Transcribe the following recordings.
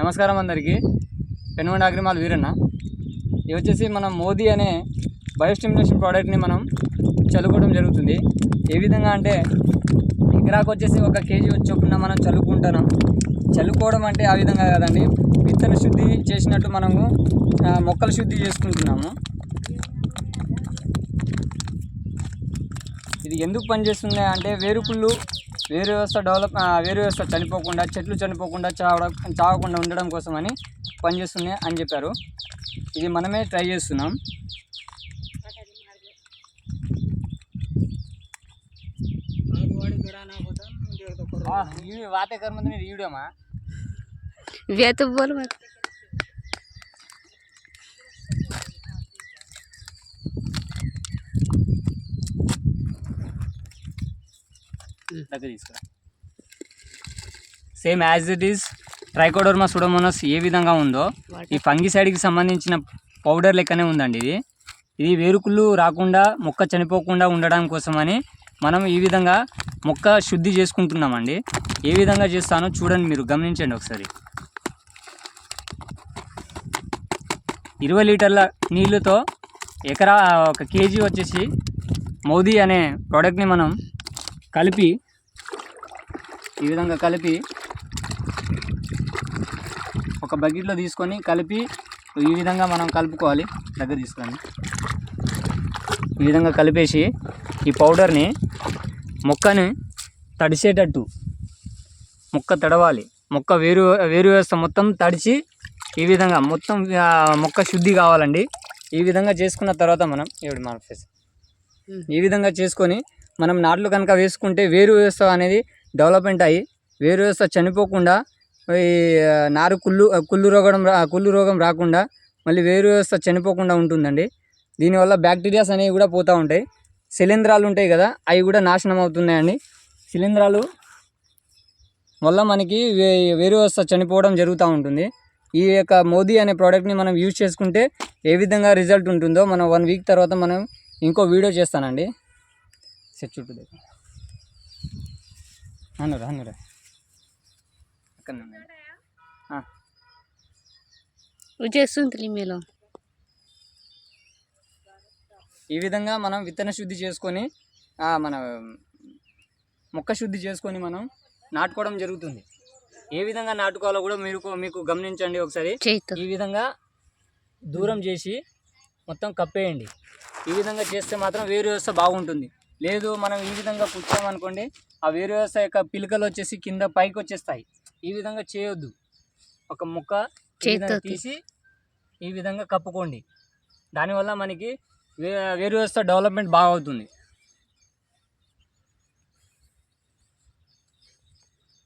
నమస్కారం అందరికీ. Penugonda agri mall Veeranna. ఇది వచ్చేసి మనం మోదీ అనే బయోస్టిమ్యులేషన్ ప్రోడక్ట్ని మనం చల్లుకోవడం జరుగుతుంది. ఏ విధంగా అంటే ఎకరాకు వచ్చేసి ఒక కేజీ చొప్పున మనం చల్లుకుంటున్నాం చల్లుకోవడం అంటే ఆ విధంగా కాదండి. విత్తన శుద్ధి చేసినట్టు మనము మొక్కలు మొక్కల శుద్ధి చేసుకుంటున్నాము. ఇది ఎందుకు పనిచేస్తుంది అంటే వేరుపుళ్ళు వేరు వ్యవస్థ డెవలప్ వేరు వ్యవస్థ చనిపోకుండా చెట్లు చనిపోకుండా చావడం చావకుండా ఉండడం కోసమని పనిచేస్తుంది అని చెప్పారు. ఇది మనమే ట్రై చేస్తున్నాం. వాతే వీడియోమా? तो దగ్గర తీసుకురా same as it is trichoderma pseudomonas ఏ విధంగా ఉందో ఈ ఫంగిసైడ్కి సంబంధించిన పౌడర్ లెక్కనే ఉందండి ఇది. ఇది వేరుకుళ్ళు రాకుండా మొక్క చనిపోకుండా ఉండడం కోసమని మనం ఈ విధంగా మొక్క శుద్ధి చేసుకుంటున్నామండి. ఏ విధంగా చేస్తానో చూడండి మీరు గమనించండి ఒకసారి. ఇరవై లీటర్ల నీళ్ళతో ఎకరా ఒక కేజీ వచ్చేసి మోదీ అనే ప్రోడక్ట్ని మనం కలిపి ఈ విధంగా కలిపి ఒక బకెట్లో తీసుకొని కలిపి ఈ విధంగా మనం కలుపుకోవాలి దగ్గర తీసుకొని. ఈ విధంగా కలిపేసి ఈ పౌడర్ని మొక్కని తడిసేటట్టు మొక్క తడవాలి. మొక్క వేరు వేరు వ్యవస్థ మొత్తం తడిచి ఈ విధంగా మొత్తం మొక్క శుద్ధి కావాలండి. ఈ విధంగా చేసుకున్న తర్వాత మనం ఏడు మార్ఫేస్. ఈ విధంగా చేసుకొని మనం నాట్లు కనుక వేసుకుంటే వేరు వ్యవస్థ అనేది డెవలప్మెంట్ అయ్యి వేరు వ్యవస్థ చనిపోకుండా ఈ నారు కుళ్ళు కుళ్ళు రోగం కుళ్ళు రోగం రాకుండా మళ్ళీ వేరు వ్యవస్థ చనిపోకుండా ఉంటుందండి. దీనివల్ల బ్యాక్టీరియాస్ అనేవి కూడా పోతూ ఉంటాయి. శిలీంధ్రాలు ఉంటాయి కదా అవి కూడా నాశనం అవుతున్నాయండి. శిలీంధ్రాలు వల్ల మనకి వే- వేరు వ్యవస్థ చనిపోవడం జరుగుతూ ఉంటుంది. ఈ యొక్క మోదీ అనే ప్రోడక్ట్ని మనం యూజ్ చేసుకుంటే ఏ విధంగా రిజల్ట్ ఉంటుందో మనం వన్ వీక్ తర్వాత మనం ఇంకో వీడియో చేస్తానండి. సెట్ చుట్టూ దగ్గర అన్నరా అన్నరా అక్కడ చేస్తుంది మీలో ఈ విధంగా మనం విత్తన శుద్ధి చేసుకొని మన మొక్క శుద్ధి చేసుకొని మనం నాటుకోవడం జరుగుతుంది. ఏ విధంగా నాటుకోవాలో కూడా మీరు మీకు గమనించండి ఒకసారి. ఈ విధంగా దూరం చేసి మొత్తం కప్పేయండి. ఈ విధంగా చేస్తే మాత్రం వేరు వ్యవస్థ బాగుంటుంది. లేదు మనం ఈ విధంగా కూర్చోమనుకోండి ఆ వేరు వ్యవస్థ యొక్క పిలకలు వచ్చేసి కింద పైకి వచ్చేస్తాయి. ఈ విధంగా చేయొద్దు. ఒక ముక్క తీసి ఈ విధంగా కప్పుకోండి. దానివల్ల మనకి వేరు వ్యవస్థ డెవలప్మెంట్ బాగా అవుతుంది.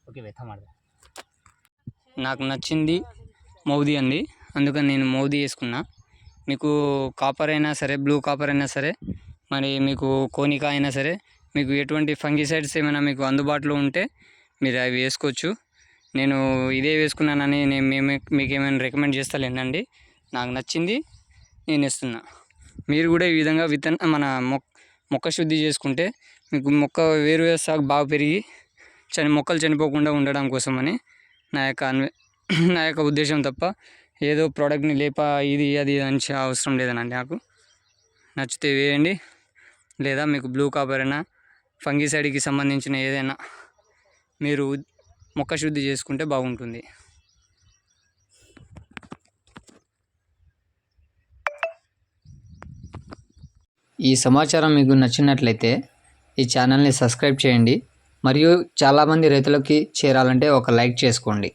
ఓకే వెతమాడ నాకు నచ్చింది మౌది అండి. అందుకని నేను మౌది వేసుకున్నా. మీకు కాపర్ అయినా సరే బ్లూ కాపర్ అయినా సరే మరి మీకు కోనికా అయినా సరే మీకు ఎటువంటి ఫంగిసైడ్స్ ఏమైనా మీకు అందుబాటులో ఉంటే మీరు అవి వేసుకోవచ్చు. నేను ఇదే వేసుకున్నానని నేను మేమే మీకు ఏమైనా రికమెండ్ చేస్తాలేనండి నాకు నచ్చింది నేను ఇస్తున్నా మీరు కూడా ఈ విధంగా విత్తన మన మొక్క మొక్క శుద్ధి చేసుకుంటే మీకు మొక్క వేరు సాగు బాగా పెరిగి చని మొక్కలు చనిపోకుండా ఉండడం కోసమని నా యొక్క అన్వే నా యొక్క ఉద్దేశం తప్ప ఏదో ప్రోడక్ట్ని లేప ఇది అది అని అవసరం లేదనండి నాకు. నచ్చితే వేయండి. లేదా మీకు బ్లూ కాపర్ అయినా ఫంగిసైడ్కి సంబంధించిన ఏదైనా మీరు మొక్క శుద్ధి చేసుకుంటే బాగుంటుంది. ఈ సమాచారం మీకు నచ్చినట్లయితే ఈ ఛానల్ని సబ్స్క్రైబ్ చేయండి. మరియు చాలామంది రైతులకి చేరాలంటే ఒక లైక్ చేసుకోండి.